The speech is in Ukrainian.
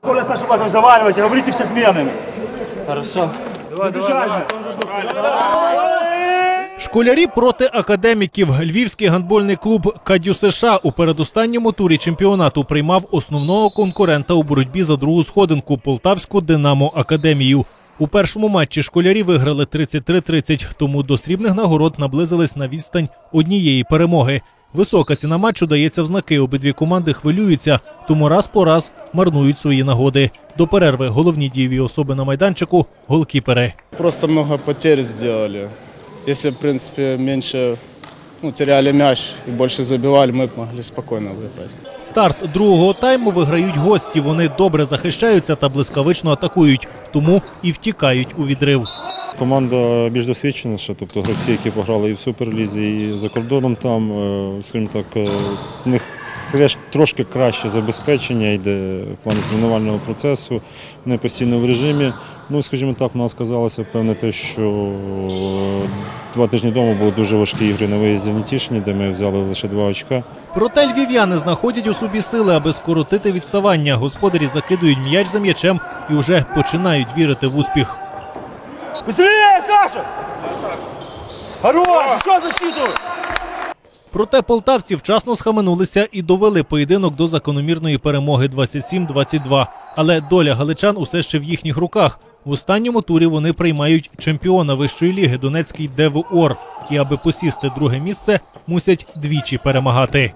Коля, Саша, потом заваливайте, говорите все сменами. Хорошо. Школярі проти академіків. Львівський гандбольний клуб Кадю США у передостанньому турі чемпіонату приймав основного конкурента у боротьбі за другу сходинку Полтавську Динамо Академію. У першому матчі школярі виграли 33-30, тому до срібних нагород наблизились на відстань однієї перемоги. Висока ціна матчу дається в знаки. Обидві команди хвилюються, тому раз по раз марнують свої нагоди. До перерви головні дієві особи на майданчику голкіпери. Просто много потерь сделали. Если, в принципе, меньше ну, теряли мяч и больше забивали, мы б могли спокойно выиграть. Старт другого тайму виграють гості. Вони добре захищаються та блискавично атакують, тому і втікають у відрив. Команда більш досвідченіша, тобто гравці, які пограли і в суперлізі, і за кордоном там, е, скажімо так, е, в них трошки краще забезпечення йде в плані тренувального процесу. Вони постійно в режимі. Ну, скажімо так, у нас сказалося певне те, що е, два тижні тому були дуже важкі ігри на виїзді в Нетішині, де ми взяли лише два очка. Проте львів'яни знаходять у собі сили, аби скоротити відставання. Господарі закидують м'яч за м'ячем і вже починають вірити в успіх. Быстрее, Саша! Хорош, еще защиту! Проте полтавці вчасно схаменулися і довели поєдинок до закономірної перемоги 27-22. Але доля галичан усе ще в їхніх руках. В останньому турі вони приймають чемпіона вищої ліги Донецький ДВОР. І аби посісти друге місце, мусять двічі перемагати.